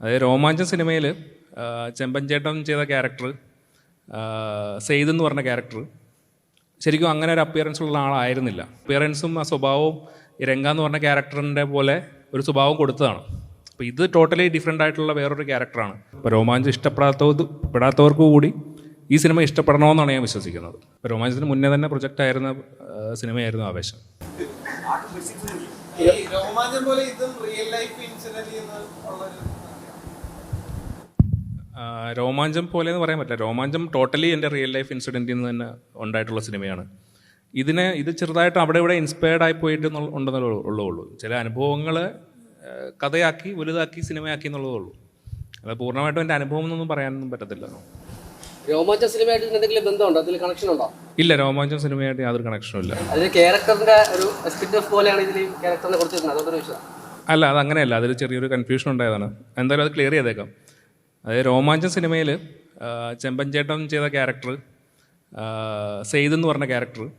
അതായത് രോമാഞ്ചം സിനിമയിൽ ചെമ്പൻചേട്ടൻ ചെയ്ത ക്യാരക്ടർ സെയ്ദ് എന്ന് പറഞ്ഞ ക്യാരക്ടർ ശരിക്കും അങ്ങനെ ഒരു അപ്പിയറൻസ് ഉള്ള ആളായിരുന്നില്ല. അപ്പിയറൻസും ആ സ്വഭാവവും രംഗ എന്ന് പറഞ്ഞ ക്യാരക്ടറിന്റെ പോലെ ഒരു സ്വഭാവം കൊടുത്തതാണ്. അപ്പോൾ ഇത് ടോട്ടലി ഡിഫറെന്റ് ആയിട്ടുള്ള വേറൊരു ക്യാരക്ടറാണ് അപ്പോൾ രോമാഞ്ചം ഇഷ്ടപ്പെടാത്തവർ പെടാത്തവർക്ക് കൂടി ഈ സിനിമ ഇഷ്ടപ്പെടണമെന്നാണ് ഞാൻ വിശ്വസിക്കുന്നത്. രോമാഞ്ചത്തിന് മുന്നേ തന്നെ പ്രൊജക്റ്റ് ആയിരുന്ന സിനിമയായിരുന്നു ആവേശം. രോമാഞ്ചം പോലെ ഇതും റിയൽ ലൈഫ് ഇൻസിഡന്റ് രോമാഞ്ചം പോലെ എന്ന് പറയാൻ പറ്റില്ല. രോമാഞ്ചം ടോട്ടലി എന്റെ റിയൽ ലൈഫ് ഇൻസിഡന്റിൽ നിന്ന് തന്നെ ഉണ്ടായിട്ടുള്ള സിനിമയാണ്. ഇതിനെ ഇത് ചെറുതായിട്ട് അവിടെ ഇവിടെ ഇൻസ്പയർഡ് ആയി പോയിട്ട് ഉണ്ടെന്നുള്ള ഉണ്ടെന്നേ ഉള്ളൂ ചില അനുഭവങ്ങൾ കഥയാക്കി വലുതാക്കി സിനിമയാക്കി എന്നുള്ളതേ ഉള്ളൂ. അത് പൂർണമായിട്ടും എന്റെ അനുഭവം എന്നൊന്നും പറയാനൊന്നും പറ്റത്തില്ല. രോമാഞ്ചം സിനിമയായിട്ട് എന്തെങ്കിലും ബന്ധമുണ്ടോ? അതിൽ കണക്ഷൻ ഉണ്ടോ? ഇല്ല രോമാഞ്ചം സിനിമയായിട്ട് യാതൊരു കണക്ഷനും ഇല്ല. അതിൽ ക്യാരക്ടറിന്റെ ഒരു സ്പിൻ ഓഫ് പോലെയാണ് ഇതിൽ ക്യാരക്ടറിനെ അതൊരു വിഷയം. അല്ല അത് അങ്ങനെയല്ല അതിൽ ചെറിയൊരു കൺഫ്യൂഷൻ ഉണ്ടായതാണ്. എന്തായാലും അത് ക്ലിയർ ചെയ്തേക്കാം. അതായത് രോമാഞ്ചം സിനിമയിൽ ചെമ്പൻചേട്ടൻ ചെയ്ത ക്യാരക്ടർ സെയ്ദ് എന്ന് പറഞ്ഞ ക്യാരക്ടർ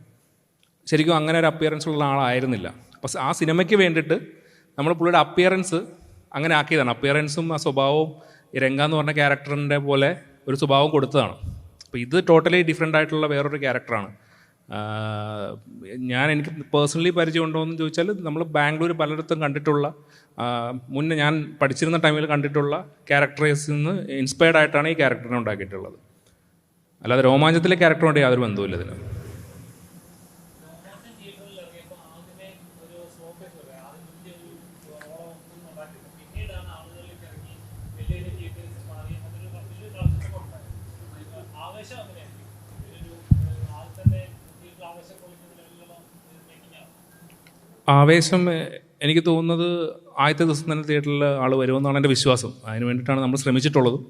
ശരിക്കും അങ്ങനെ ഒരു അപ്പിയറൻസ് ഉള്ള ആളായിരുന്നില്ല. പക്ഷെ ആ സിനിമയ്ക്ക് വേണ്ടിയിട്ട് നമ്മൾ പുള്ളിയുടെ അപ്പിയറൻസ് അങ്ങനെ ആക്കിയതാണ്. അപ്പിയറൻസും ആ സ്വഭാവവും രംഗ എന്ന് പറഞ്ഞ ക്യാരക്ടറിന്റെ പോലെ ഒരു സ്വഭാവം കൊടുത്തതാണ്. അപ്പോൾ ഇത് ടോട്ടലി ഡിഫറെന്റ് ആയിട്ടുള്ള വേറൊരു ക്യാരക്ടറാണ്. ഞാൻ എനിക്ക് പേഴ്സണലി പരിചയമുണ്ടോ എന്ന് ചോദിച്ചാൽ നമ്മൾ ബാംഗ്ലൂർ പലയിടത്തും കണ്ടിട്ടുള്ള മുന്നേ ഞാൻ പഠിച്ചിരുന്ന ടൈമിൽ കണ്ടിട്ടുള്ള ക്യാരക്ടറേഴ്സിൽ നിന്ന് ഇൻസ്പയർഡ് ആയിട്ടാണ് ഈ ക്യാരക്ടറിനെ ഉണ്ടാക്കിയിട്ടുള്ളത്. അല്ലാതെ രോമാഞ്ചത്തിലെ ക്യാരക്ടറുമായിട്ട് യാതൊരു ബന്ധവുമില്ല ഇതിന്. ആവേശം എ- എനിക്ക് തോന്നുന്നത് ആദ്യത്തെ ദിവസം തന്നെ തിയേറ്ററിൽ ആൾ വരുമെന്നാണ് എന്റെ വിശ്വാസം. അതിന് വേണ്ടിയിട്ടാണ് നമ്മൾ ശ്രമിച്ചിട്ടുള്ളത്.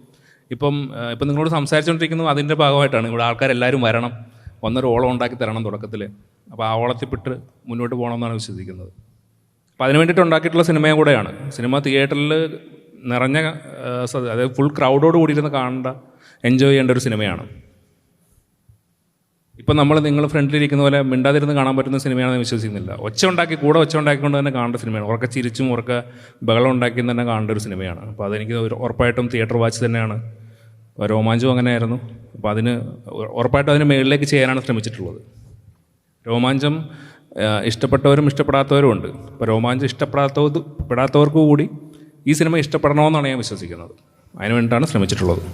ഇപ്പം ഇപ്പം നിങ്ങളോട് സംസാരിച്ചുകൊണ്ടിരിക്കുന്നത് അതിന്റെ ഭാഗമായിട്ടാണ്. ഇവിടെ ആൾക്കാരെല്ലാവരും വരണം. ഒന്നൊരു ഓളം ഉണ്ടാക്കി തരണം തുടക്കത്തിൽ അപ്പോൾ ആ ഓളത്തിൽപ്പെട്ട് മുന്നോട്ട് പോകണമെന്നാണ് വിശ്വസിക്കുന്നത്. അപ്പോൾ അതിന് വേണ്ടിയിട്ട് ഉണ്ടാക്കിയിട്ടുള്ള സിനിമയും കൂടെയാണ്. സിനിമ തിയേറ്ററിൽ നിറഞ്ഞ അതായത് ഫുൾ ക്രൗഡോട് കൂടിയിരുന്ന് കാണേണ്ട എൻജോയ് ചെയ്യേണ്ട ഒരു സിനിമയാണ്. ഇപ്പം നമ്മൾ നിങ്ങൾ ഫ്രണ്ടിലിരിക്കുന്ന പോലെ മിണ്ടാതിരുന്ന് കാണാൻ പറ്റുന്ന സിനിമയാണെന്ന് വിശ്വസിക്കുന്നില്ല. ഒച്ച ഉണ്ടാക്കി കൂടെ ഒച്ച ഉണ്ടാക്കിക്കൊണ്ട് തന്നെ കാണേണ്ട സിനിമയാണ്. ഉറക്ക ചിരിച്ചും ഉറക്കെ ബഹളം ഉണ്ടാക്കിയും തന്നെ കാണേണ്ട ഒരു സിനിമയാണ്. അപ്പോൾ അതെനിക്ക് ഉറപ്പായിട്ടും തിയേറ്റർ വാച്ച് തന്നെയാണ്. രോമാഞ്ചവും അങ്ങനെയായിരുന്നു. അപ്പോൾ അതിന് ഉറപ്പായിട്ടും അതിന് മേളിലേക്ക് ചെയ്യാനാണ് ശ്രമിച്ചിട്ടുള്ളത്. രോമാഞ്ചം ഇഷ്ടപ്പെട്ടവരും ഇഷ്ടപ്പെടാത്തവരും ഉണ്ട്. അപ്പോൾ രോമാഞ്ചം ഇഷ്ടപ്പെടാത്തത് പെടാത്തവർക്ക് കൂടി ഈ സിനിമ ഇഷ്ടപ്പെടണമെന്നാണ് ഞാൻ വിശ്വസിക്കുന്നത്. അതിനു വേണ്ടിയിട്ടാണ് ശ്രമിച്ചിട്ടുള്ളത്.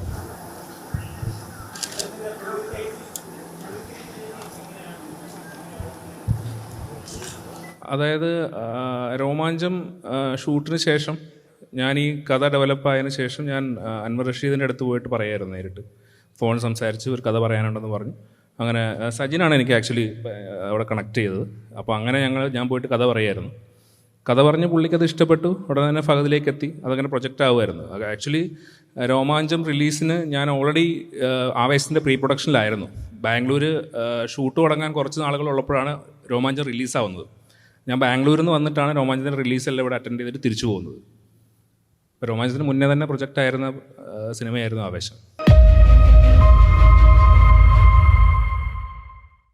അതായത് രോമാഞ്ചം ഷൂട്ടിന് ശേഷം ഞാൻ ഈ കഥ ഡെവലപ്പായതിനു ശേഷം ഞാൻ അൻവർ റഷീദിന്റെ അടുത്ത് പോയിട്ട് പറയായിരുന്നു നേരിട്ട്. ഫോൺ സംസാരിച്ച് ഒരു കഥ പറയാനുണ്ടെന്ന് പറഞ്ഞു. അങ്ങനെ സജിനാണ് എനിക്ക് ആക്ച്വലി അവിടെ കണക്ട് ചെയ്തത്. അപ്പോൾ അങ്ങനെ ഞങ്ങൾ ഞാൻ പോയിട്ട് കഥ പറയായിരുന്നു. കഥ പറഞ്ഞ് പുള്ളിക്കത് ഇഷ്ടപ്പെട്ടു. ഉടനെ തന്നെ ഫഹദിലേക്ക് എത്തി. അതങ്ങനെ പ്രൊജക്റ്റ് ആവുമായിരുന്നു. ആക്ച്വലി രോമാഞ്ചം റിലീസിന് ഞാൻ ഓൾറെഡി ആവേശത്തിന്റെ പ്രീ പ്രൊഡക്ഷനിലായിരുന്നു ബാംഗ്ലൂർ ഷൂട്ട് തുടങ്ങാൻ കുറച്ച് നാളുകൾ ഉള്ളപ്പോഴാണ് രോമാഞ്ചം റിലീസാവുന്നത് ഞാൻ ബാംഗ്ലൂരിൽ നിന്ന് വന്നിട്ടാണ് രോമാഞ്ചത്തിന്റെ റിലീസെല്ലാം ഇവിടെ അറ്റൻഡ് ചെയ്തിട്ട് തിരിച്ചു പോകുന്നത്. രോമാഞ്ചത്തിന് മുന്നേ തന്നെ പ്രൊജക്റ്റ് ആയിരുന്ന സിനിമയായിരുന്നു ആവേശം.